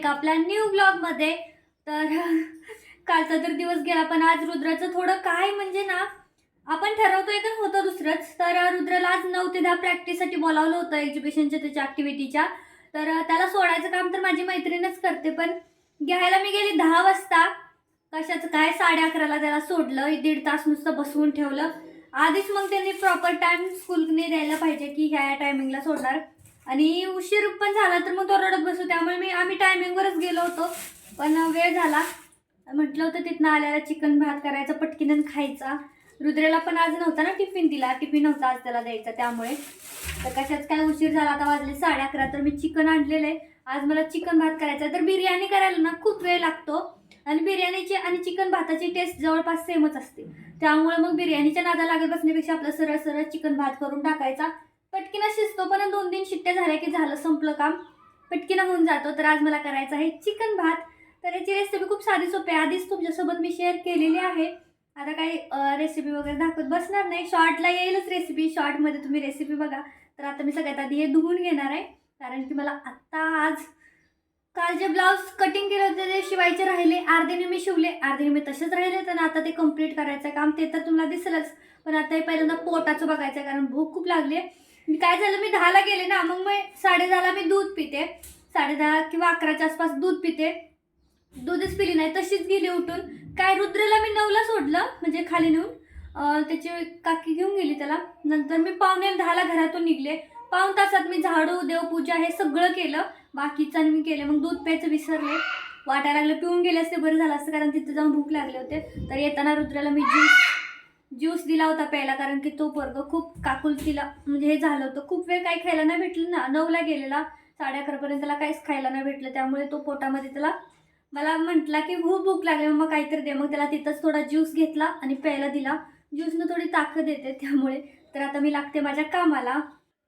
एका आपल्या न्यू ब्लॉगमध्ये तर कालचा तर दिवस गेला पण आज रुद्राचं थोडं काय म्हणजे ना आपण ठरवतोय का होतं दुसरंच. तर रुद्राला आज नऊ ते दहा प्रॅक्टिससाठी बोलावलं होतं एक्झिबिशनच्या त्याच्या ॲक्टिव्हिटीच्या तर त्याला सोडायचं काम तर माझी मैत्रीणच करते पण घ्यायला मी गेली दहा वाजता. कशाचं काय? साडे अकराला त्याला सोडलं दीड तास नुसतं बसवून ठेवलं. आधीच मग त्यांनी प्रॉपर टाईम स्कूलने द्यायला पाहिजे की ह्या या टायमिंगला सोडणार. आणि उशीर पण झाला तर मग तो रडत बसू त्यामुळे मी आम्ही टायमिंगवरच गेलो होतो. पण वेळ झाला. म्हटलं होतं तिथनं आल्याला चिकन भात करायचा पटकीनं खायचा. रुद्रेला पण आज नव्हता ना टिफिन दिला. टिफिन नव्हता आज त्याला द्यायचा त्यामुळे. तर कशाच काय उशीर झाला आता वाजले साडे अकरा तर मी चिकन आणलेलं आहे आज मला चिकन भात करायचा आहे. तर बिर्याणी करायला ना खूप वेळ लागतो. आणि बिर्याणीची आणि चिकन भाताची टेस्ट जवळपास सेमच असते. त्यामुळे मग बिर्याणीच्या नादा लागत बसण्यापेक्षा आपलं सरळ सरळ चिकन भात करून टाकायचा. पटकीनं शिजतो पण दोन तीन शिट्ट्या झाल्या की झालं संपलं काम. पटकीनं होऊन जातो. तर आज मला करायचं आहे चिकन भात. तर याची रेसिपी खूप साधी सोपी आहे. आधीच तुमच्यासोबत मी शेअर केलेली आहे. आता काही रेसिपी वगैरे दाखवत बसणार नाही. शॉर्टला येईलच रेसिपी शॉर्टमध्ये तुम्ही रेसिपी बघा. तर आता मी सगळ्यात आधी हे धुवून घेणार आहे. कारण की मला आत्ता आज काल जे ब्लाऊज कटिंग केले होते ते शिवायचे राहिले. अर्धेने मी शिवले. अर्धेने मी तसेच राहिले. तर आता ते कंप्लीट करायचं काम. ते तर तुम्हाला दिसलंच. पण आता हे पहिल्यांदा पोटाचं बघायचं आहे कारण भूक खूप लागली आहे. मी काय झालं मी दहाला गेले ना मग मी साडे दहाला मी दूध पिते. साडे दहा किंवा अकराच्या आसपास दूध पिते. दूधच पिली नाही तशीच गेली उठून. काय रुद्रला मी नऊला सोडलं म्हणजे खाली नेऊन. त्याची काकी घेऊन गेली त्याला. नंतर मी पावणे दहाला घरातून निघले. पाऊण तासात मी झाडू देवपूजा हे सगळं केलं. बाकीचं मी केलं मग दूध प्यायचं विसरले. वाटायला लागलं पिऊन गेले असते बरं झालं असतं कारण तिथं जाऊन भूक लागले होते. तर येताना रुद्राला मी ज्यूस ज्यूस दिला होता प्यायला कारण की तो वर्ग खूप काकुलतीला म्हणजे हे झालं होतं. खूप वेळ काही खायला नाही भेटलं ना. नऊला गेलेला. साडे अकरापर्यंत त्याला काहीच खायला नाही भेटलं. त्यामुळे तो पोटामध्ये त्याला मला म्हटला की खूप भूक लागली. मग काहीतरी दे. मग त्याला तिथंच थोडा ज्यूस घेतला आणि प्यायला दिला. ज्यूसनं थोडी ताकद येते त्यामुळे. तर आता मी लागते माझ्या कामाला.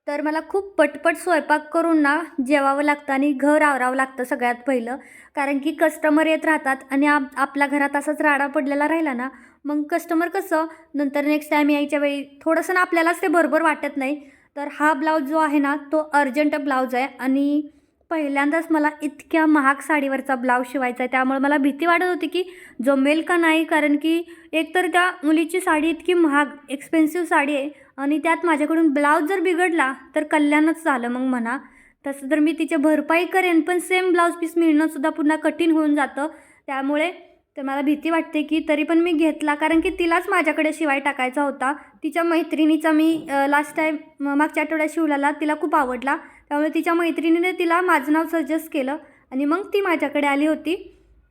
तर मला खूप पटपट स्वयंपाक करून ना जेवावं लागतं आणि घर आवरावं लागतं सगळ्यात पहिलं. कारण की कस्टमर येत राहतात आणि आप आपल्या घरात असाच राडा पडलेला राहिला ना मग कस्टमर कसं नंतर नेक्स्ट टाईम यायच्या वेळी थोडंसं ना आपल्यालाच ते बरोबर वाटत नाही. तर हा ब्लाऊज जो आहे ना तो अर्जंट ब्लाऊज आहे आणि पहिल्यांदाच मला इतक्या महाग साडीवरचा ब्लाऊज शिवायचा आहे. त्यामुळे मला भीती वाटत होती की जमेल का नाही कारण की एकतर त्या मुलीची साडी इतकी महाग एक्सपेन्सिव्ह साडी आहे आणि त्यात माझ्याकडून ब्लाऊज जर बिघडला तर कल्याणच झालं. मग म्हणा तसं तर मी तिची भरपाई करेन पण सेम ब्लाऊज पीस मिळणंसुद्धा पुन्हा कठीण होऊन जातं. त्यामुळे तर मला भीती वाटते की तरी पण मी घेतला कारण की तिलाच माझ्याकडे शिवाय टाकायचा होता. तिच्या मैत्रिणीचा मी लास्ट टाईम मागच्या आठवड्यात शिवलाला तिला खूप आवडला. त्यामुळे तिच्या मैत्रिणीने तिला माझं नाव सजेस्ट केलं आणि मग ती माझ्याकडे आली होती.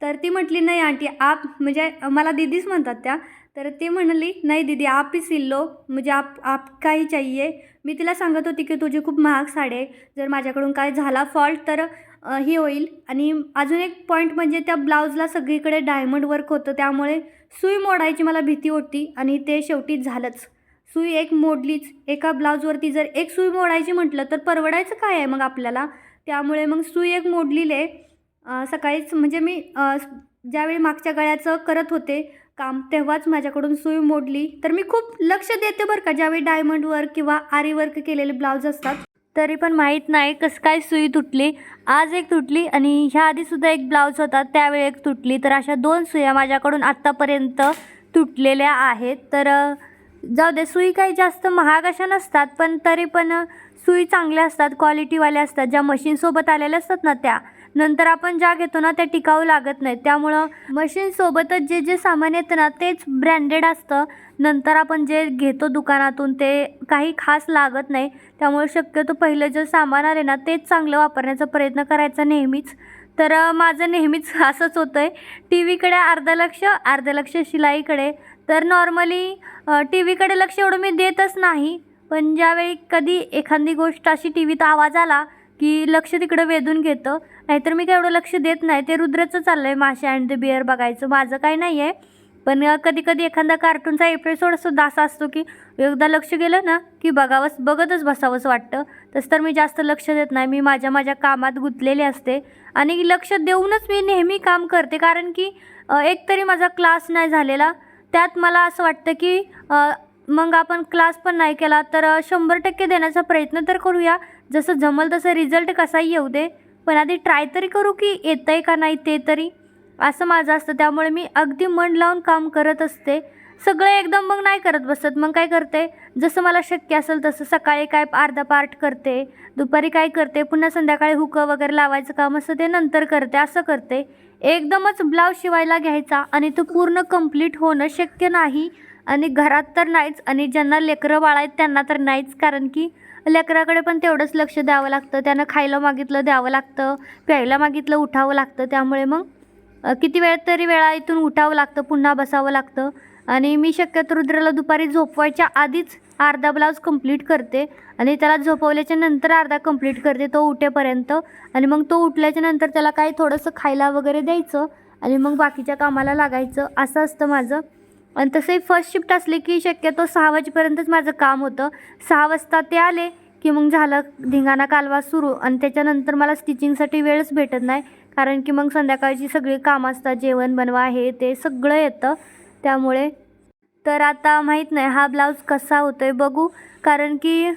तर ती म्हटली नाही आंटी आप म्हणजे मला दीदीच म्हणतात त्या. तर ती म्हणाली नाही दीदी आप ही म्हणजे आप आप काही चाहिये मी तिला सांगत होती की तुझी खूप महाग साडी आहे. जर माझ्याकडून काय झाला फॉल्ट तर हे होईल. आणि अजून एक पॉईंट म्हणजे त्या ब्लाऊजला सगळीकडे डायमंड वर्क होतं. त्यामुळे सुई मोडायची मला भीती होती आणि ते शेवटी झालंच. सुई एक मोडलीच. एका ब्लाऊजवरती जर एक सुई मोडायची म्हटलं तर परवडायचं काय आहे मग आपल्याला? त्यामुळे मग सुई एक मोडलेली. आहे सकाळीच म्हणजे मी ज्यावेळी मागच्या गळ्याचं करत होते काम तेव्हाच माझ्याकडून सुई मोडली. तर मी खूप लक्ष देते बरं का ज्यावेळी डायमंड वर्क किंवा आरी वर्क केलेले ब्लाऊज असतात. तरी पण माहीत नाही कसं काय सुई तुटली. आज एक तुटली आणि ह्या आधीसुद्धा एक ब्लाऊज होता त्यावेळी एक तुटली. तर अशा दोन सुया माझ्याकडून आत्तापर्यंत तुटलेल्या आहेत. तर जाऊ दे सुई काही जास्त महाग अशा नसतात पण तरी पण सुई चांगल्या असतात क्वालिटीवाल्या असतात. ज्या मशीनसोबत आलेल्या असतात ना त्या. नंतर आपण ज्या घेतो ना त्या टिकाऊ लागत नाहीत. त्यामुळं मशीनसोबतच जे जे सामान येतं ना तेच ब्रँडेड असतं. नंतर आपण जे घेतो दुकानातून ते काही खास लागत नाही. त्यामुळे शक्यतो पहिलं जे सामान आले ना तेच चांगलं वापरण्याचा प्रयत्न करायचा नेहमीच. तर माझं नेहमीच असंच होतं आहे टी व्हीकडे अर्धं लक्ष अर्धं लक्ष शिलाईकडे. तर नॉर्मली टी व्हीकडे लक्ष एवढं मी देतच नाही. पण ज्यावेळी कधी एखादी गोष्ट अशी टी व्हीत आवाज आला की लक्ष तिकडं वेधून घेतं. नाहीतर मी काय एवढं लक्ष देत नाही. ते रुद्रचं चाललं आहे माशा अँड द बिअर बघायचं. माझं काय नाही आहे पण कधी कधी एखादा कार्टूनचा एपिसोड सुद्धा असा असतो की एकदा लक्ष गेलं ना की बघावंच बघतच बसावंच वाटतं. तसं तर मी जास्त लक्ष देत नाही. मी माझ्या माझ्या कामात गुंतलेले असते. आणि लक्ष देऊनच मी नेहमी काम करते. कारण की एकतरी माझा क्लास नाही झालेला. त्यात मला असं वाटतं की मग आपण क्लास पण नाही केला तर शंभर टक्के देण्याचा प्रयत्न तर करूया. जसं जमल तसं रिझल्ट कसाही येऊ दे पण आधी ट्राय तरी करू की येतं आहे का नाही ते तरी. असं माझं असतं. त्यामुळे मी अगदी मन लावून काम करत असते. सगळं एकदम मग नाही करत बसत. मग काय करते? जसं मला शक्य असेल तसं सकाळी काय अर्धा पार्ट करते दुपारी काय करते पुन्हा संध्याकाळी हुकं वगैरे लावायचं काम असं ते नंतर करते. असं करते. एकदमच ब्लाऊज शिवायला घ्यायचा आणि तो पूर्ण कंप्लीट होणं शक्य नाही. आणि घरात तर नाहीच आणि ज्यांना लेकरं बाळ आहेत त्यांना तर नाहीच. कारण की लेकराकडे पण तेवढंच लक्ष द्यावं लागतं. त्यानं खायला मागितलं द्यावं लागतं. प्यायला मागितलं उठावं लागतं. त्यामुळे मग किती वेळ तरी वेळा इथून उठावं लागतं पुन्हा बसावं लागतं. आणि मी शक्यतो रुद्राला दुपारी झोपवायच्या आधीच अर्धा ब्लाऊज कंप्लीट करते आणि त्याला झोपवल्याच्या नंतर अर्धा कंप्लीट करते तो उठेपर्यंत. आणि मग तो उठल्याच्या नंतर त्याला काही थोडंसं खायला वगैरे द्यायचं आणि मग बाकीच्या कामाला लागायचं. असं असतं माझं. आणि तसंही फर्स्ट शिफ्ट असले की शक्यतो सहा वाजेपर्यंतच माझं काम होतं. सहा वाजता ते आले की मग झालं धिंगाणा कालवा सुरू. आणि त्याच्यानंतर मला स्टिचिंगसाठी वेळच भेटत नाही. कारण की मग संध्याकाळची सगळी कामं असतात जेवण बनवा हे ते सगळं येतं. त्यामुळे तर आता माहीत नाही हा ब्लाऊज कसा होतो आहे बघू. कारण की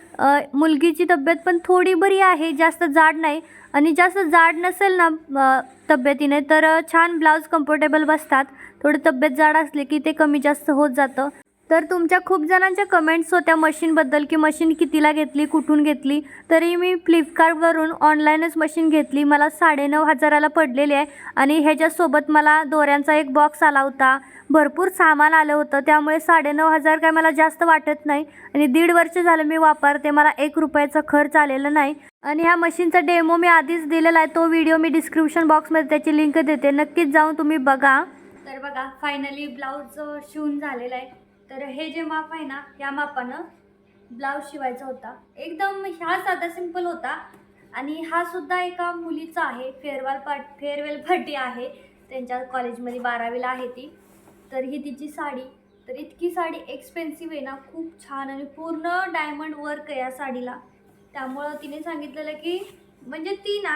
मुलगीची तब्येत पण थोडी बरी आहे जास्त जाड नाही. आणि जास्त जाड नसेल ना तब्येतीने तर छान ब्लाऊज कम्फर्टेबल बसतात. थोडी तब्येत जाड असली की ते कमी जास्त होत जातं. तर तुमच्या खूप जणांच्या कमेंट्स होत्या मशीनबद्दल की मशीन कितीला घेतली कुठून घेतली? तरी मी फ्लिपकार्टवरून ऑनलाईनच मशीन घेतली. मला साडेनऊ हजाराला पडलेली आहे आणि ह्याच्यासोबत मला दोऱ्यांचा एक बॉक्स आला होता. भरपूर सामान आलं होतं. त्यामुळे साडेनऊ हजार काय मला जास्त वाटत नाही. आणि दीड वर्ष झालं मी वापरते. मला एक रुपयाचा खर्च आलेला नाही. आणि ह्या मशीनचा डेमो मी आधीच दिलेला आहे. तो व्हिडिओ मी डिस्क्रिप्शन बॉक्समध्ये त्याची लिंक देते. नक्कीच जाऊन तुम्ही बघा. तर बघा फायनली ब्लाऊज शिवून झालेला आहे. तर हे जे माप आहे ना या मापानं ब्लाऊज शिवायचा होता. एकदम ह्या साधा सिंपल होता. आणि हा सुद्धा एका मुलीचा आहे. फेअरवेल पार्ट फेअरवेल पार्टी आहे. त्यांच्या कॉलेजमध्ये बारावीला आहे ती. तर ही तिची साडी. तर इतकी साडी एक्सपेन्सिव्ह आहे ना खूप छान आणि पूर्ण डायमंड वर्क आहे या साडीला. त्यामुळं तिने सांगितलेलं की म्हणजे ती ना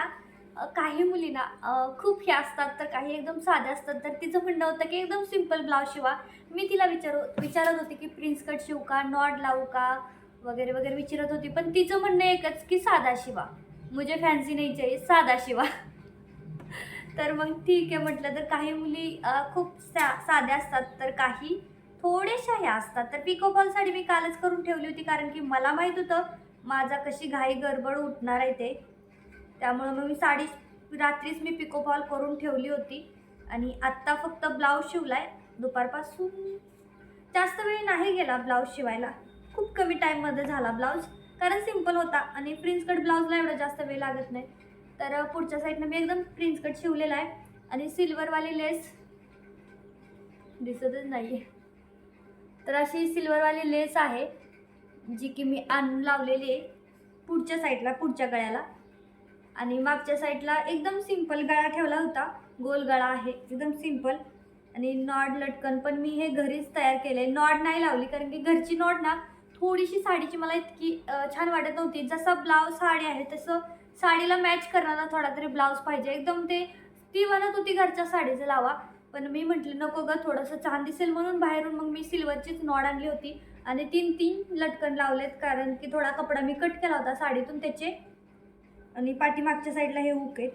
काही मुलींना ना खूप हे असतात तर काही एकदम साध्या असतात. तर तिचं म्हणणं होतं की एकदम सिंपल ब्लाऊज शिवा. मी तिला विचार विचारत होते की प्रिन्स कट शिवू का नॉट लावू का वगैरे वगैरे विचारत होती. पण तिचं म्हणणं एकच की साधा शिवा. मुझे फॅन्सी नाही चाहिए साधा शिवा. तर मग ठीक आहे म्हटलं तर काही मुली खूप सा साध्या असतात तर काही थोड्याशा ह्या असतात. तर पिको साडी मी कालच करून ठेवली होती कारण की मला माहीत होतं माझा कशी घाई गडबड उठणार आहे ते. त्यामुळं मग मी साडी रात्रीच मी पिकोफॉल करून ठेवली होती. आणि आत्ता फक्त ब्लाऊज शिवलाय. दुपारपासून जास्त वेळ नाही गेला ब्लाऊज शिवायला. खूप कमी टाईममध्ये झाला ब्लाऊज कारण सिंपल होता आणि प्रिन्स कट ब्लाऊजला एवढा जास्त वेळ लागत नाही. तर पुढच्या साईडनं मी एकदम प्रिन्स कट शिवलेला आहे. आणि सिल्वरवाली लेस दिसतच नाही आहे तर अशी सिल्वरवाली लेस आहे जी की मी आणून लावलेली आहे पुढच्या साईडला पुढच्या गळ्याला. आणि मागच्या साईडला एकदम सिंपल गळा ठेवला होता. गोल गळा आहे एकदम सिंपल. आणि नॉड लटकन पण मी हे घरीच तयार केले नॉड नाही लावली कारण की घरची नॉड ना थोडीशी साडीची मला इतकी छान वाटत नव्हती. जसं ब्लाऊज साडी आहे तसं साडीला मॅच करणारा थोडा तरी ब्लाऊज पाहिजे. एकदम ते ती म्हणत होती घरच्या साडीचं लावा. पण मी म्हटलं नको ग थोडंसं छान दिसेल म्हणून बाहेरून मग मी सिल्वरचीच नॉड आणली होती. आणि तीन तीन लटकन लावलेत कारण की थोडा कपडा मी कट केला होता साडीतून त्याचे. आणि पाठीमागच्या साईडला हे हुक आहेत.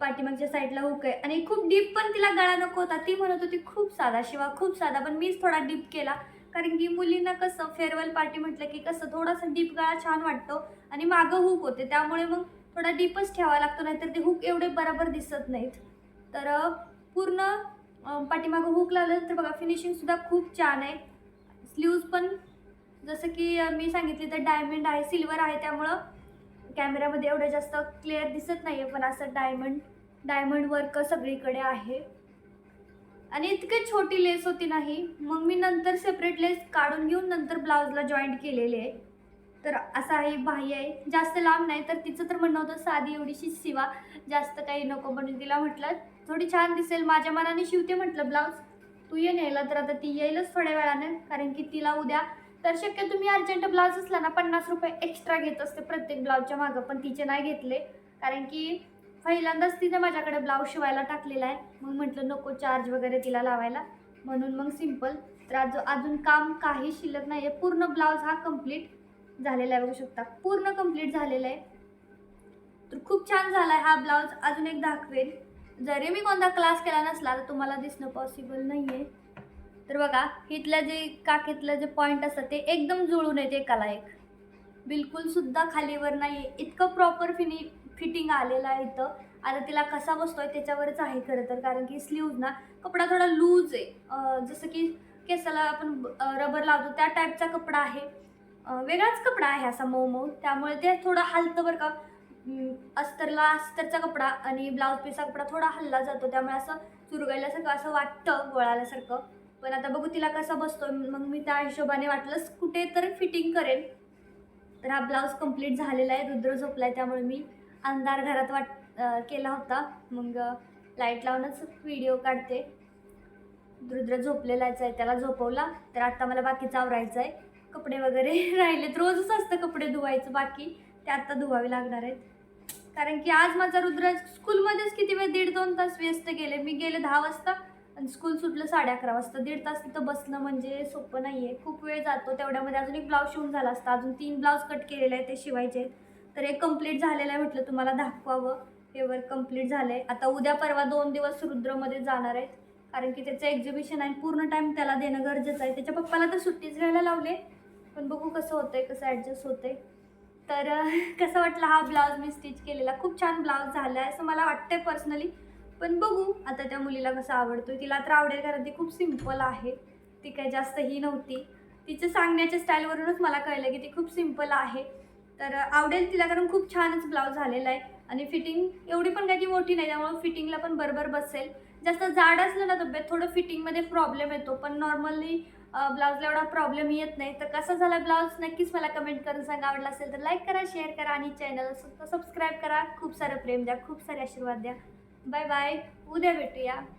पाठीमागच्या साईडला हुक आहे. आणि खूप डीप पण तिला गळा नको होता. ती म्हणत होती खूप साधा शिवा खूप साधा. पण मीच थोडा डीप केला. कारण की मुलींना कसं फेअरवेल पार्टी म्हटलं की कसं थोडासा डीप गळा छान वाटतो आणि मागं हुक होते. त्यामुळे मग थोडा डीपच ठेवावा लागतो. नाहीतर ते हुक एवढे बरोबर दिसत नाहीत. तर पूर्ण पाठीमागं हुक लावलं तर बघा फिनिशिंगसुद्धा खूप छान आहे. स्लीव्ज पण जसं की मी सांगितली तर डायमंड आहे सिल्वर आहे. त्यामुळं कॅमेऱ्यामध्ये एवढं जास्त क्लिअर दिसत नाही आहे पण असं डायमंड डायमंड वर्क सगळीकडे आहे. आणि इतकी छोटी लेस होती नाही मग मी नंतर सेपरेट लेस काढून घेऊन नंतर ब्लाऊजला जॉईंट केलेले आहे. तर असं आहे बाह्य आहे. जास्त लांब नाही तर तिचं तर म्हणणं होतं साधी एवढीशी शिवा. जास्त काही नको म्हणून तिला म्हटलं थोडी छान दिसेल माझ्या मनाने शिवते म्हटलं ब्लाऊज तू ये न्यायला तर आता ती येईलच थोड्या वेळाने कारण की तिला उद्या तर शक्य तुम्ही अर्जंट ब्लाऊज असला ना पन्नास रुपये एक्स्ट्रा घेत असते प्रत्येक ब्लाऊजच्या मागं. पण तिचे नाही घेतले. कारण की पहिल्यांदाच तिने माझ्याकडे ब्लाऊज शिवायला टाकलेला आहे. मग म्हटलं नको चार्ज वगैरे तिला लावायला. म्हणून मग सिंपल तर आज अजून काम काही शिल्लक नाही आहे पूर्ण ब्लाऊज हा कंप्लीट झालेला आहे बघू शकता. पूर्ण कंप्लीट झालेला आहे. तर खूप छान झाला आहे हा ब्लाऊज अजून एक दाखवेल जरी मी कोणता क्लास केला नसला तर तुम्हाला दिसणं पॉसिबल नाही आहे तर बघा इथल्या जे काखेतलं जे पॉईंट असतं ते एकदम जुळून येते एकाला एक. बिलकुल सुद्धा खालीवर नाही आहे इतकं प्रॉपर फिनि फिटिंग आलेलं आहे इथं. आता तिला कसा बसतोय त्याच्यावरच आहे खरं तर कारण की स्लीव्ज ना कपडा थोडा लूज आहे. जसं की केसाला आपण रबर लावतो त्या टाईपचा कपडा आहे. वेगळाच कपडा आहे असा मऊ मऊ त्यामुळे ते थोडं हलतं बरं का. अस्तरला अस्तरचा कपडा आणि ब्लाऊज पीसचा कपडा थोडा हल्ला जातो. त्यामुळे असं चुरगायल्यासारखं असं वाटतं गोळाल्यासारखं. पण आता बघू तिला कसा बसतो मग मी त्या हिशोबाने वाटलंच कुठे तर फिटिंग करेन. तर हा ब्लाऊज कंप्लीट झालेला आहे. रुद्र झोपला आहे त्यामुळे मी अंधार घरात वाट केला होता. मग लाइट लावूनच व्हिडिओ काढते. रुद्र झोपलेलाच आहे त्याला झोपवला. तर आता मला बाकीचं आवरायचं आहे कपडे वगैरे राहिलेत. रोजच असतं कपडे धुवायचं बाकी. ते आत्ता धुवावे लागणार आहेत. कारण की आज माझा रुद्र स्कूलमध्येच किती वेळ दीड दोन तास व्यस्त गेले. मी गेले दहा वाजता. आणि स्कूल सुटलं साडे अकरा वाजता. दीड तास तिथं बसणं म्हणजे सोपं नाही आहे खूप वेळ जातो. तेवढ्यामध्ये अजून एक ब्लाऊज शिवून झाला असता. अजून तीन ब्लाऊज कट केलेले आहे ते शिवायचे आहेत. तर एक कंप्लीट झालेलं आहे म्हटलं तुम्हाला दाखवावं. हे वर्क कंप्लीट झालं आहे आता उद्या परवा दोन दिवस रुद्रमध्ये जाणार आहेत. कारण की त्याचं एक्झिबिशन आहे पूर्ण टाईम त्याला देणं गरजेचं आहे. त्याच्या पप्पाला तर सुट्टीच घ्यायला लावले. पण बघू कसं होतं आहे कसं ॲडजस्ट होतं आहे तर कसं वाटलं हा ब्लाऊज मी स्टिच केलेला? खूप छान ब्लाऊज झाला आहे असं मला वाटतंय पर्सनली पण बघू आता त्या मुलीला कसं आवडतोय. तिला तर आवडेल कारण ती खूप सिंपल आहे. ती काही जास्त ही नव्हती. तिचं सांगण्याच्या स्टाईलवरूनच मला कळलं की ती खूप सिंपल आहे. तर आवडेल तिला कारण खूप छानच ब्लाऊज झालेला आहे. आणि फिटिंग एवढी पण काही ती मोठी नाही त्यामुळे फिटिंगला पण बरोबर बसेल. जास्त जाड असलं ना तब्येत थोडं फिटिंगमध्ये प्रॉब्लेम येतो. पण नॉर्मली ब्लाऊजला एवढा प्रॉब्लेम येत नाही. तर कसा झाला ब्लाऊज नक्कीच मला कमेंट करून सांगा. आवडला असेल तर लाईक करा शेअर करा आणि चॅनल सबस्क्राईब करा. खूप सारं प्रेम द्या खूप सारे आशीर्वाद द्या. Bye bye. उद्या भेटूया.